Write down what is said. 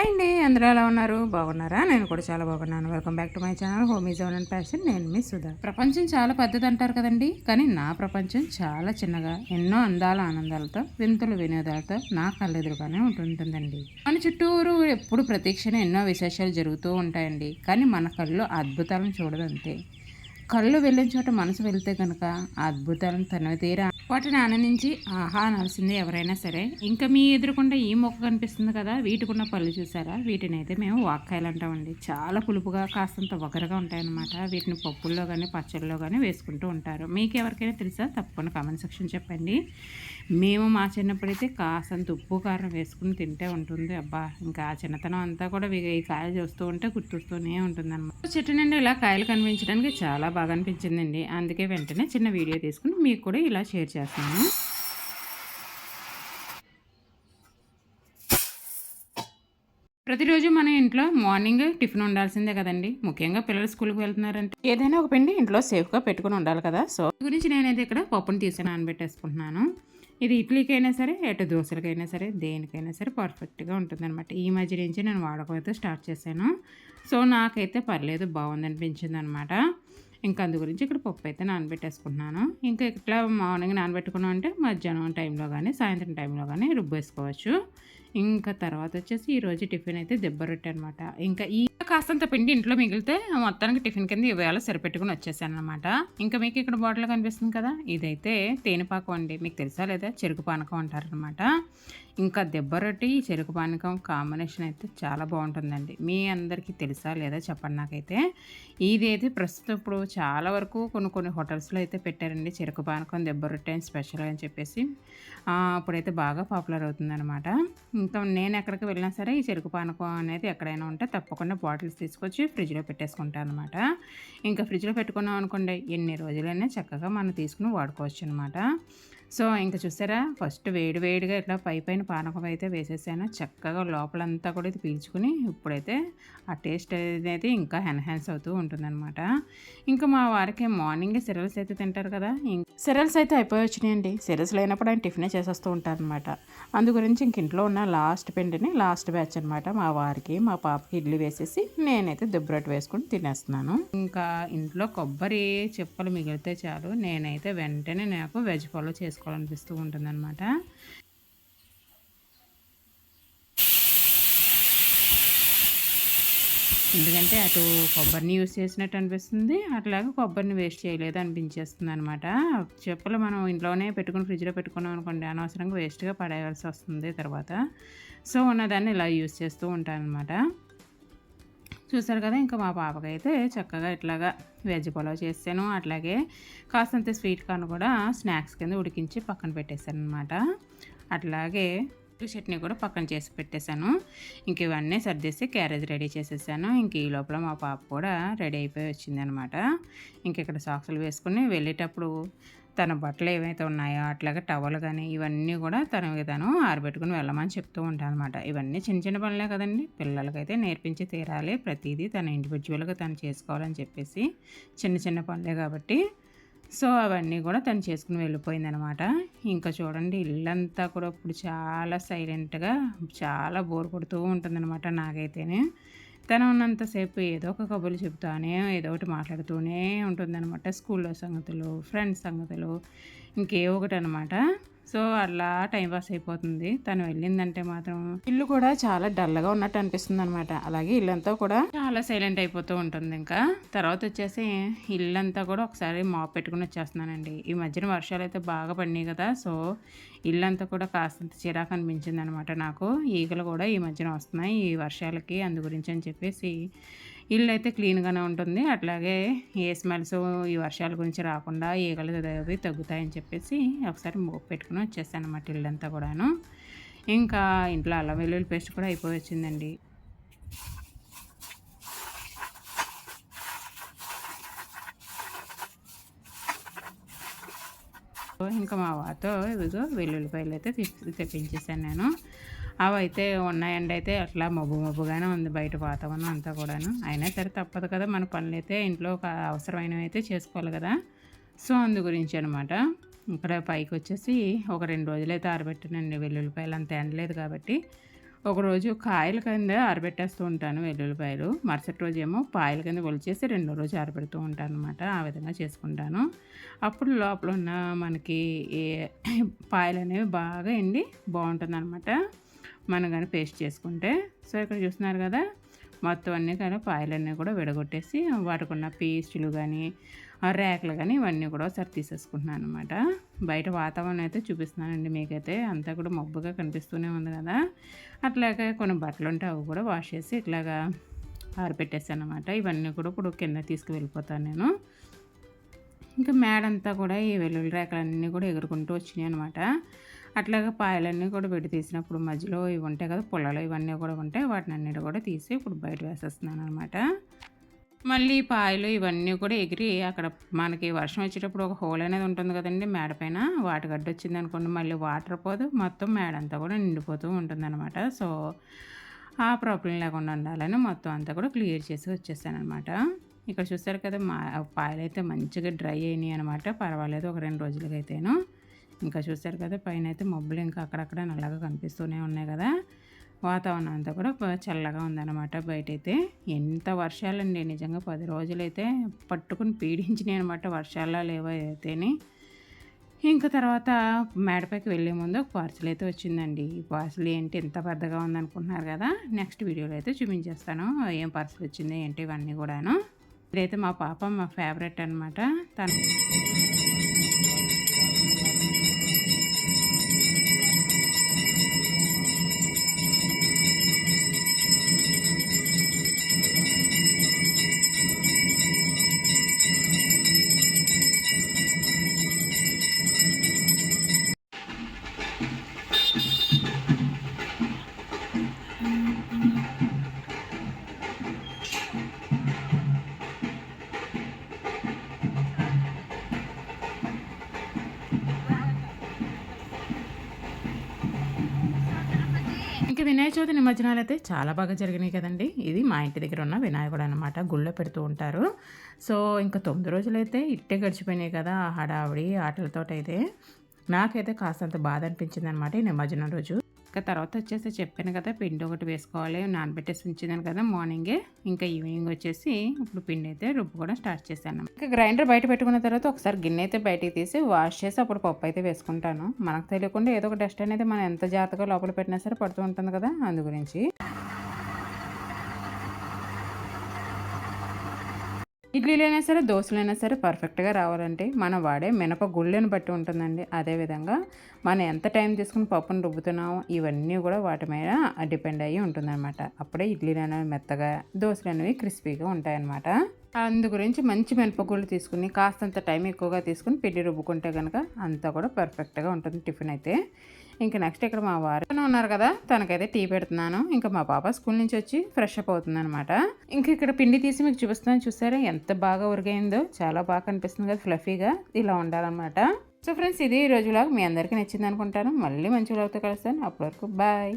Hi అండి అందరూ ఎలా ఉన్నారు? బాగున్నారా? నేను కూడా చాలా బాగున్నాను. Welcome back to my channel home is own and passion నేను మీ సుధా. ప్రపంచం చాలా పెద్దది అంటారు కదండి కానీ నా ప్రపంచం చాలా చిన్నగా ఎన్నో అందాల ఆనందాలతో వింతలు వినోదాలతో నా కళ్ళెదురుగానే ఉంటుంటుందండి మన చుట్టూరు ఎప్పుడు ప్రతీక్షణ ఎన్నో విశేషాలు జరుగుతూ ఉంటాయండి కానీ మన కళ్ళు అద్భుతాలను చూడదంతే. కళ్ళు వెళ్ళిన చోట మనసు వెళ్తే కనుక ఆ అద్భుతాలను తనవి తీరా వాటిని ఆనందించి ఆహా నలిసింది ఎవరైనా సరే. ఇంకా మీ ఎదురుకుండా ఈ మొక్క కనిపిస్తుంది కదా వీటికున్న పళ్ళు చూసారా? వీటిని అయితే మేము వాక్కాయలు అంటామండి. చాలా పులుపుగా కాస్తంత వగరగా ఉంటాయన్నమాట. వీటిని పప్పుల్లో కానీ పచ్చళ్ళలో కానీ వేసుకుంటూ ఉంటారు. మీకు ఎవరికైనా తెలుసా? తప్పకుండా కామెంట్ సెక్షన్ చెప్పండి. మేము మా చిన్నప్పుడైతే కాసంత ఉప్పు కారం వేసుకుని తింటే ఉంటుంది. అబ్బా ఇంకా ఆ చిన్నతనం అంతా కూడా ఈ కాయలు చూస్తూ ఉంటే గుర్తుస్తూనే ఉంటుంది అనమాట చెట్టు నుండి ఇలా కాయలు కనిపించడానికి చాలా బాగా అనిపించిందండి. అందుకే వెంటనే చిన్న వీడియో తీసుకుని మీకు కూడా ఇలా షేర్ చేస్తాను. చేస్తున్నాను ప్రతిరోజు మన ఇంట్లో మార్నింగ్ టిఫిన్ ఉండాల్సిందే కదండి. ముఖ్యంగా పిల్లలు స్కూల్కి వెళ్తున్నారంటే. ఏదైనా ఒక పిండి ఇంట్లో సేఫ్గా పెట్టుకుని ఉండాలి కదా. సో గురించి నేనైతే ఇక్కడ పప్పుని తీసి నానబెట్టేసుకుంటున్నాను. ఇది ఇడ్లీకైనా సరే ఎటు దోశలకైనా సరే దేనికైనా సరే పర్ఫెక్ట్గా ఉంటుందన్నమాట. ఈ మధ్య నుంచి నేను వాడకం అయితే స్టార్ట్ చేశాను. సో నాకైతే పర్లేదు బాగుంది అనిపించింది అనమాట ఇంకా అందు గురించి ఇక్కడ పప్పు అయితే నానబెట్టేసుకుంటున్నాను. ఇంకా ఇట్లా మార్నింగ్ నానబెట్టుకున్నాం అంటే మధ్యాహ్నం టైంలో కానీ సాయంత్రం టైంలో కానీ రుబ్బేసుకోవచ్చు. ఇంకా తర్వాత వచ్చేసి ఈరోజు టిఫిన్ అయితే దెబ్బ రొట్టె అనమాట ఇంకా ఈ కాస్తంత పిండి ఇంట్లో మిగిలితే మొత్తానికి టిఫిన్ కింద ఇవాళ సరిపెట్టుకుని వచ్చేసాను అనమాట ఇంకా మీకు ఇక్కడ బాటిల్ కనిపిస్తుంది కదా ఇదైతే తేనెపాకం అండి. మీకు తెలుసా లేదా? చెరుకు పానకం అంటారనమాట ఇంకా దెబ్బరొట్టి చెరుకు పానకం కాంబినేషన్ అయితే చాలా బాగుంటుందండి. మీ అందరికీ తెలుసా లేదా చెప్పండి నాకైతే? ఇది ప్రస్తుతం ఇప్పుడు చాలా వరకు కొన్ని కొన్ని హోటల్స్లో అయితే పెట్టారండి. చెరుకు పానకం దెబ్బ రొట్టె అని స్పెషల్ అని చెప్పేసి. అప్పుడైతే బాగా పాపులర్ అవుతుందన్నమాట. ఇంకా నేను ఎక్కడికి వెళ్ళినా సరే ఈ చెరుకు పానకం అనేది ఎక్కడైనా ఉంటే తప్పకుండా బాటిల్స్ తీసుకొచ్చి ఫ్రిడ్జ్లో పెట్టేసుకుంటాను అనమాట ఇంకా ఫ్రిడ్జ్లో పెట్టుకున్నాం అనుకోండి ఎన్ని రోజులైనా చక్కగా మనం తీసుకుని వాడుకోవచ్చు అనమాట సో ఇంకా చూసారా? ఫస్ట్ వేడి వేడిగా ఇట్లా పై పైన పానకం అయితే వేసేసాను. చక్కగా లోపలంతా కూడా ఇది పీల్చుకుని ఇప్పుడైతే ఆ టేస్ట్ అనేది ఇంకా ఎన్హాన్స్ అవుతూ ఉంటుందన్నమాట. ఇంకా మా వారికి మార్నింగ్ సిరల్స్ అయితే తింటారు కదా సిరల్స్ అయితే అయిపోయి వచ్చినాయండి సిరల్స్ లేనప్పుడు ఆయన టిఫినే చేసేస్తూ ఉంటారనమాట అందు గురించి ఇంక ఇంట్లో ఉన్న లాస్ట్ పిండిని లాస్ట్ బ్యాచ్ అనమాట మా వారికి మా పాపకి ఇడ్లీ వేసేసి నేనైతే దుబ్బరొట్టు వేసుకుని తినేస్తున్నాను. ఇంకా ఇంట్లో కొబ్బరి చెప్పలు మిగిలితే చాలు. నేనైతే వెంటనే నాకు వెజ్ ఫాలో చేసుకోవాలనిపిస్తూ ఉంటుందన్నమాట. ఎందుకంటే అటు కొబ్బరిని యూజ్ చేసినట్టు అనిపిస్తుంది అట్లాగే కొబ్బరిని వేస్ట్ చేయలేదు అనిపించేస్తుంది అనమాట చెప్పులు మనం ఇంట్లోనే పెట్టుకుని ఫ్రిడ్జ్లో పెట్టుకున్నాం అనుకోండి అనవసరంగా వేస్ట్గా పడేయాల్సి వస్తుంది తర్వాత. సో ఉన్నదాన్ని ఇలా యూస్ చేస్తూ ఉంటాను అనమాట చూసారు కదా ఇంకా మా పాపకైతే చక్కగా ఇట్లాగా వెజ్ పులావ్ చేశాను అట్లాగే కాస్తంత స్వీట్ కార్న్ కూడా స్నాక్స్ కింద ఉడికించి పక్కన పెట్టేశాను అనమాట అట్లాగే చట్నీ కూడా పక్కన చేసి పెట్టేశాను. ఇంక ఇవన్నీ సర్దేసి క్యారేజ్ రెడీ చేసేసాను. ఇంక ఈ లోపల మా పాప కూడా రెడీ అయిపోయి వచ్చింది అనమాట ఇంక ఇక్కడ సాక్సులు వేసుకుని వెళ్ళేటప్పుడు తన బట్టలు ఏవైతే ఉన్నాయో అట్లాగే టవల్ కానీ ఇవన్నీ కూడా తనకి తను ఆరబెట్టుకుని వెళ్ళమని చెప్తూ ఉంటాను అనమాట ఇవన్నీ చిన్న చిన్న పనులే కదండి. పిల్లలకైతే నేర్పించి తీరాలి. ప్రతిదీ తన ఇండివిజువల్గా తను చేసుకోవాలని చెప్పేసి చిన్న చిన్న పనులే కాబట్టి. సో అవన్నీ కూడా తను చేసుకుని వెళ్ళిపోయిందనమాట ఇంకా చూడండి ఇల్లంతా కూడా ఇప్పుడు చాలా సైలెంట్గా చాలా బోర్ కొడుతూ ఉంటుందన్నమాట నాకైతేనే. తను ఉన్నంతసేపు ఏదో ఒక కబుర్లు చెప్తానే ఏదో ఒకటి మాట్లాడుతూనే ఉంటుందన్నమాట. స్కూల్లో సంగతులు ఫ్రెండ్స్ సంగతులు ఇంకే ఒకటి అనమాట సో అలా టైం పాస్ అయిపోతుంది. తను వెళ్ళిందంటే మాత్రం ఇల్లు కూడా చాలా డల్గా ఉన్నట్టు అనిపిస్తుంది అనమాట అలాగే ఇల్లంతా కూడా చాలా సైలెంట్ అయిపోతూ ఉంటుంది ఇంకా. తర్వాత వచ్చేసి ఇల్లంతా కూడా ఒకసారి మాప్ పెట్టుకుని వచ్చేస్తున్నానండి. ఈ మధ్యన వర్షాలు అయితే బాగా పడినాయి కదా సో ఇల్లంతా కూడా కాస్తంత చిరాకు అనిపించింది అనమాట నాకు. ఈగలు కూడా ఈ మధ్యన వస్తున్నాయి ఈ వర్షాలకి అందు గురించి అని చెప్పేసి ఇల్లు అయితే క్లీన్గానే ఉంటుంది. అట్లాగే ఏ స్మెల్స్ ఈ వర్షాల గురించి రాకుండా ఈగలు అవి తగ్గుతాయని చెప్పేసి ఒకసారి మోపు పెట్టుకుని వచ్చేసాను అనమాట ఇల్లంతా కూడాను. ఇంకా ఇంట్లో అల్లం వెల్లుల్లి పేస్ట్ కూడా అయిపోయి వచ్చిందండి ఇంకా మా వాతో ఇదిగో వెల్లుల్లిపాయలు అయితే తెప్పించేసాను నేను. అవి అయితే ఉన్నాయండి. అయితే అట్లా మబ్బు మబ్బుగానే ఉంది బయట వాతావరణం అంతా కూడాను. అయినా సరే తప్పదు కదా మన పనులు అయితే ఇంట్లో ఒక అవసరమైనవి అయితే చేసుకోవాలి కదా. సో అందు గురించి అనమాట ఇక్కడ పైకి వచ్చేసి ఒక రెండు రోజులు అయితే ఆరబెట్టానండి వెల్లుల్లిపాయలు. అంత ఎండలేదు కాబట్టి ఒకరోజు కాయల కింద ఆరబెట్టేస్తూ ఉంటాను వెల్లుల్లిపాయలు. మరుసటి రోజు ఏమో పాయల కింద ఒలిచేసి రెండో రోజు ఆరబెడుతూ ఉంటాను అనమాట ఆ విధంగా చేసుకుంటాను. అప్పుడు లోపల ఉన్న మనకి ఏ పాయలు అనేవి బాగా ఎండి బాగుంటుంది అనమాట మనం కానీ పేస్ట్ చేసుకుంటే సో ఇక్కడ చూస్తున్నారు కదా మొత్తం అన్నీ కానీ పాయలన్నీ కూడా విడగొట్టేసి వాటికి ఉన్న పేస్టులు కానీ ర్యాక్లు కానీ ఇవన్నీ కూడా ఒకసారి తీసేసుకుంటున్నాను అనమాట బయట వాతావరణం అయితే చూపిస్తున్నానండి మీకైతే. అంతా కూడా మబ్బుగా కనిపిస్తూనే ఉంది కదా. అట్లాగే కొన్ని బట్టలు ఉంటే అవి కూడా వాష్ చేసి ఇట్లాగా ఆరిపెట్టేసాను అనమాట ఇవన్నీ కూడా ఇప్పుడు కింద తీసుకువెళ్ళిపోతాను నేను. ఇంకా మేడంతా కూడా ఈ వెల్లుల్లి రేఖలన్నీ కూడా ఎగురుకుంటూ వచ్చినాయి అనమాట అట్లాగే పాయలన్నీ కూడా పెట్టి తీసినప్పుడు మధ్యలో ఇవి ఉంటాయి కదా పొలాలు ఇవన్నీ కూడా ఉంటాయి. వాటిని అన్నిటి కూడా తీసి ఇప్పుడు బయట వేసేస్తున్నాను అనమాట మళ్ళీ పాయలు ఇవన్నీ కూడా ఎగిరి అక్కడ మనకి వర్షం వచ్చేటప్పుడు ఒక హోల్ అనేది ఉంటుంది కదండి మేడ పైన. వాటి గడ్డ వచ్చింది అనుకోండి మళ్ళీ వాటర్ పోదు. మొత్తం మేడ అంతా కూడా నిండిపోతూ ఉంటుంది అనమాట సో ఆ ప్రాబ్లం లేకుండా ఉండాలని మొత్తం అంతా కూడా క్లియర్ చేసి వచ్చేసానమాట ఇక్కడ చూస్తారు కదా మా పాయలు అయితే మంచిగా డ్రై అయినాయి అనమాట పర్వాలేదు ఒక రెండు రోజులకైతేను. ఇంకా చూశారు కదా పైన అయితే మబ్బులు ఇంకా అక్కడక్కడ నల్లగా కనిపిస్తూనే ఉన్నాయి కదా. వాతావరణం అంతా కూడా చల్లగా ఉందన్నమాట బయటైతే. ఎంత వర్షాలండి నిజంగా పది రోజులైతే పట్టుకుని పీడించినాయి అనమాట వర్షాల్లో లేవో అయితేనే ఇంకా తర్వాత మేడపైకి వెళ్ళే ముందు ఒక పార్సల్ అయితే వచ్చిందండి. ఈ పార్సల్ ఏంటి ఎంత పెద్దగా ఉందనుకుంటున్నారు కదా నెక్స్ట్ వీడియోలో అయితే చూపించేస్తాను. ఏం పార్సల్ వచ్చింది ఏంటి ఇవన్నీ కూడాను. ఇదైతే మా పాప మా ఫేవరెట్ అనమాట తను వినాయక చవితి నిమజ్జనాలు అయితే చాలా బాగా జరిగినాయి కదండి. ఇది మా ఇంటి దగ్గర ఉన్న వినాయకుడు అనమాట గుళ్ళో పెడుతూ ఉంటారు. సో ఇంకా తొమ్మిది రోజులైతే ఇట్టే గడిచిపోయినాయి కదా హడావిడి ఆటలతో అయితే నాకైతే కాస్తంత బాధ అనిపించింది అనమాట ఈ నిమజ్జనం రోజు. ఇంకా తర్వాత వచ్చేసి చెప్పాను కదా పిండి ఒకటి వేసుకోవాలి నానబెట్టేసి ఉంచేదాను కదా మార్నింగే. ఇంకా ఈవినింగ్ వచ్చేసి ఇప్పుడు పిండి అయితే రుబ్బుకోవడం స్టార్ట్ చేశాను. ఇంకా గ్రైండర్ బయట పెట్టుకున్న తర్వాత ఒకసారి గిన్నె అయితే బయటికి తీసి వాష్ చేసి అప్పుడు పప్పు అయితే వేసుకుంటాను. మనకు తెలియకుండా ఏదో ఒక డస్ట్ అనేది మనం ఎంత జాగ్రత్తగా లోపల పెట్టినా సరే పడుతూ ఉంటుంది కదా అందు గురించి ఇడ్లీలైనా సరే దోశలైనా సరే పర్ఫెక్ట్గా రావాలంటే మనం వాడే మినప గుళ్ళను బట్టి ఉంటుందండి. అదేవిధంగా మనం ఎంత టైం తీసుకుని పప్పును రుబ్బుతున్నామో ఇవన్నీ కూడా వాటి మీద డిపెండ్ అయ్యి ఉంటుందన్నమాట. అప్పుడే ఇడ్లీలు అనేవి మెత్తగా దోశలు అనేవి క్రిస్పీగా ఉంటాయన్నమాట. అందు గురించి మంచి మినపగుళ్ళు తీసుకుని కాస్తంత టైం ఎక్కువగా తీసుకుని పిండి రుబ్బుకుంటే కనుక అంతా కూడా పర్ఫెక్ట్గా ఉంటుంది టిఫిన్ అయితే. ఇంకా నెక్స్ట్ ఇక్కడ మా వారు ఉన్నారు కదా తనకైతే టీ పెడుతున్నాను. ఇంకా మా పాప స్కూల్ నుంచి వచ్చి ఫ్రెష్ అప్ అవుతుంది అనమాట ఇంకా ఇక్కడ పిండి తీసి మీకు చూపిస్తాను చూసారా? ఎంత బాగా ఉరిగైందో చాలా బాగా కనిపిస్తుంది కదా ఫ్లఫీగా ఇలా ఉండాలన్నమాట. సో ఫ్రెండ్స్ ఇది ఈ రోజులాగా మీ అందరికీ నచ్చింది అనుకుంటాను. మళ్ళీ మంచి వాళ్ళతో కలుస్తాను. అప్పటి వరకు బాయ్